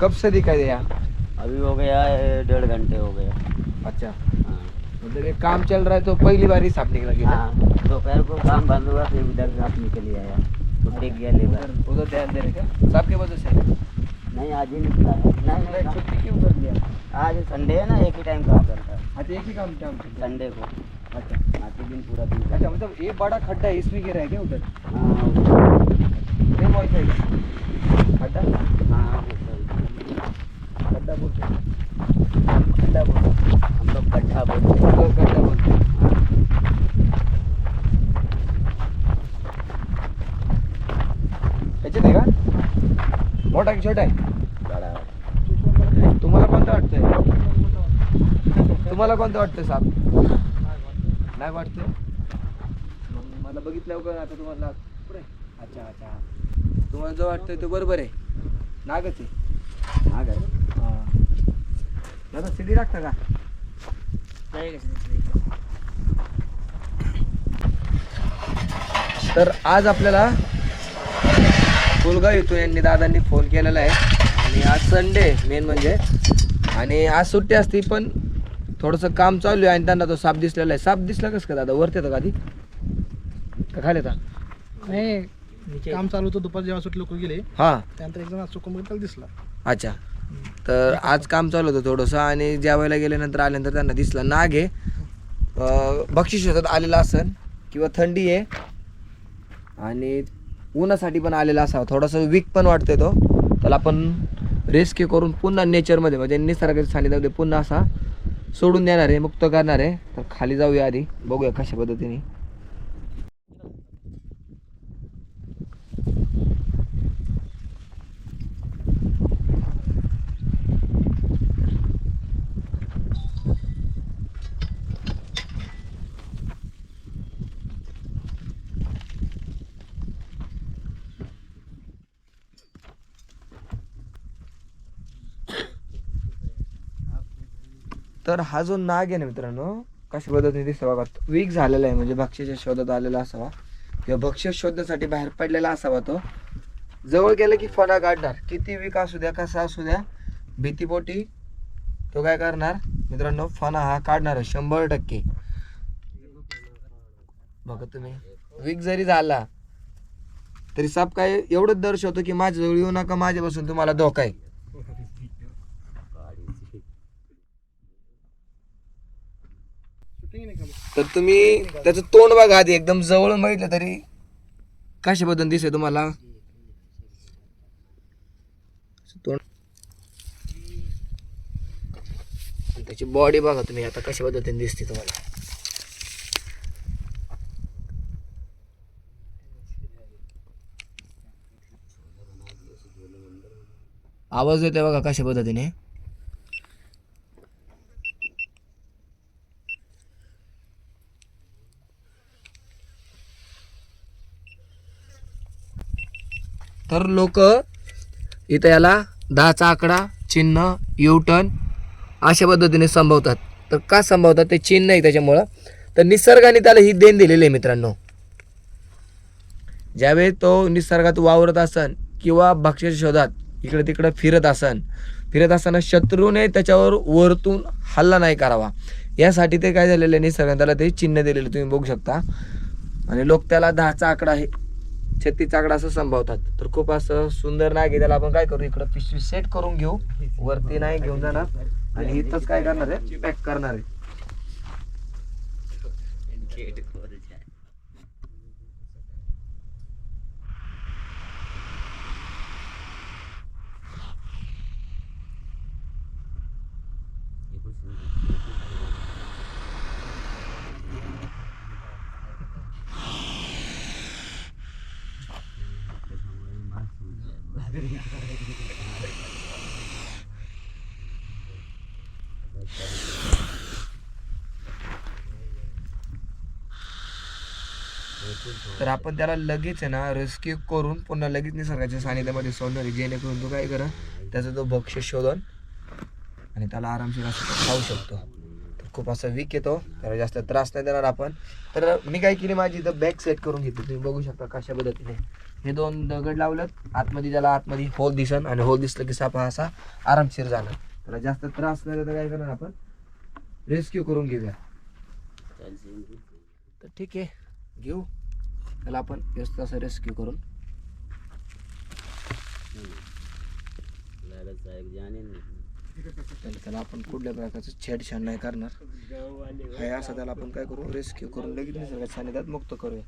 कब से दिखाई दिया अभी हो गया डेढ़ घंटे हो गया। अच्छा। हाँ। मतलब ये काम चल रहा है तो पहली बार ही सांप निकला गया हाँ, दोपहर को काम बंद हुआ फिर उधर से आप निकल आया। छुट्टी गया लेबर। उधर ध्यान दे रहे क्या? सांप की वजह से? नहीं आज ही निकला नहीं छुट्टी क्यों कर लिया आज संडे है ना एक ही टाइम काम करता है। अच्छा एक ही काम टाइम संडे को। अच्छा। बाकी दिन पूरा दिन। अच्छा मतलब ये बड़ा खड्डा है इसमें गिरा है क्या उधर? हाँ याच्यात आहे का? मोठा की छोटा आहे? तुम्हाला कोणतं वाटतंय? तुम्हाला कोणतं वाटतं साप? नाही वाटतंय? मग मला बघितल्यावर का आता तुम्हाला. पुढे अच्छा अच्छा. तुम्हाला जो वाटतंय तो बरोबर आहे. नागच आहे. नाग आहे. दादा सिडी टाकता का? तर आज आपल्याला फुलगाव येतो यांनी दादांनी फोन केलेला आहे. आणि आज संडे मेन म्हणजे. आणि आज सुट्टी असती पण थोडंसं काम चालू आहे आणि त्यांना तो साप दिसलेला आहे. साप दिसला कसं का दादा? वरती येतं का आधी? का खाली येता? नाही काम चालू होतं. दुपार जेव्हा सुटले लोक गेले हां. त्यानंतर एक जण दिसला. अच्छा. तर आज काम चालू होतं थोडंसं आणि जेवायला गेल्यानंतर आल्यानंतर त्यांना दिसला. नाग आहे. बक्षीस शोधात आलेला असन किंवा थंडी आहे. आणि उन्हासाठी पण आलेला असावा. थोडासा वीक पण वाटतोय तो. त्याला आपण रेस्क्यू करून पुन्हा नेचरमध्ये म्हणजे निसर्गाच्या सानिध्यामध्ये पुन्हा असा सोडून देणार आहे मुक्त करणार आहे. तर खाली जाऊया आधी. बघूया कशा पद्धतीने. तर हा जो नाग आहे ना मित्रांनो कशा पद्धतीने दिसावा बघा. वीक झालेला आहे म्हणजे भक्ष्याच्या शोधात आलेला असावा. किंवा भक्ष्य शोधण्यासाठी बाहेर पडलेला असावा तो. जवळ गेलं की फणा काढणार किती वीक असू द्या कसा असू द्या भीतीपोटी तो काय करणार? मित्रांनो फणा हा काढणार शंभर टक्के. बघा तुम्ही वीक जरी झाला तरी साप काय एवढंच दर्शवतो की माझ्याजवळ येऊ नका माझ्यापासून तुम्हाला धोका आहे शूटिंग नाही का तर तुम्ही त्याचं तोंड बघा आधी एकदम जवळून बघितलं तरी. कशा बद्दल दिसते तुम्हाला? तोंड. आणि त्याची बॉडी बघा तुम्ही आता कशा पद्धतीने दिसते तुम्हाला. आवाज येतोय बघा कशा पद्धतीने तर लोक इथं याला दहाचा आकडा चिन्ह युटन अशा पद्धतीने संभवतात. तर का संभवतात? ते चिन्ह आहे त्याच्यामुळं. तर निसर्गाने त्याला ही देण दिलेली आहे मित्रांनो. ज्यावेळी तो निसर्गात वावरत असन किंवा भक्ष्याच्या शोधात इकडे तिकडे फिरत असन फिरत असताना शत्रूने त्याच्यावर वरतून हल्ला नाही करावा. यासाठी ते काय झालेलं आहे? निसर्गाने त्याला ते चिन्ह दिलेलं तुम्ही बघू शकता. आणि लोक त्याला दहाचा आकडा आहे छत्ती चाकडा असं संभवतात. तर खूप असं सुंदर नाग आहे. त्याला आपण काय करू? इकडं पिशवी सेट करून घेऊ. वरती नाही घेऊन जाणार. आणि इथंच काय करणार आहे? पॅक करणार आहे. तर आपण त्याला लगेच आहे ना रेस्क्यू करून पुन्हा लगेच निसर्गाच्या सानिध्यामध्ये सोडणार जेणेकरून तो काय करा त्याचा तो भक्ष्य शोधन आणि त्याला आरामशीर असं खाऊ शकतो. खूप असा वीक येतो. त्याला जास्त त्रास नाही देणार आपण. तर मी काय केली माझी इथं बॅक सेट करून घेतली. तुम्ही बघू शकता कशा पद्धतीने. हे दोन दगड लावलं आतमध्ये त्याला आतमध्ये होल दिसन आणि होल दिसलं की सापा असा आरामशीर झाला. त्याला जास्त त्रास नाही तर काय करणार आपण? रेस्क्यू करून घेऊया. तर ठीक आहे. घेऊ. त्याला आपण व्यस्त असं रेस्क्यू करून. त्याला त्याला आपण कुठल्या प्रकारचं छेडछाड नाही करणार. हे असं त्याला आपण काय करू? रेस्क्यू करून लगेच निसर्गाच्या सानिध्यात मुक्त करूया.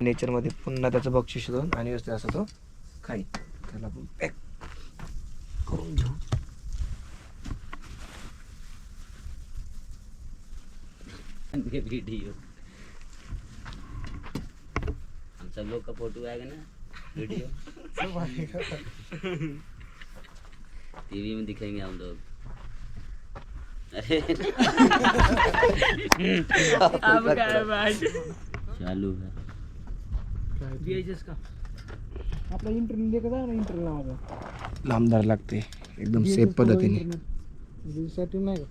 नेचरमध्ये पुन्हा त्याचं बक्षीस शोधून आणि व्यवस्थित असं तो खाई. त्याला आपण पॅक करून घेऊ. वीडियो हम सब लोग का फोटो आएगा ना वीडियो टीवी में दिखेंगे हम लोग अरे चालू है आपला इंटरनेट देखत आहे ना इंटरनेट नावाचा लांबदार लागते. एकदम सेफ पद्धतीने. सेटिंग नाही का?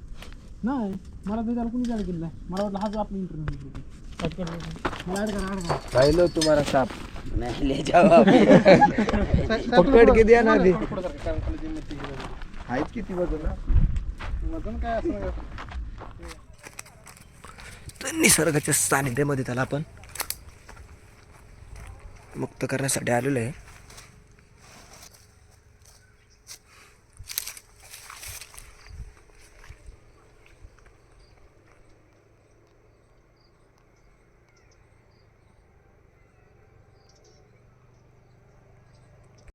नाही. मला तर त्याला कुणी केलं नाही. मला वाटलं हाच आपलं इंटरनेट मला ऍड करा ऍड करा. पाहिलं तुम्हाला साप. नहीं ले जाओ आप पकड के द्या ना बघा. आहेत किती वजन वजन काय असं नाही का? तर निसर्गाच्या सानिध्यामध्ये त्याला आपण मुक्त करण्यासाठी आलेलो आहे.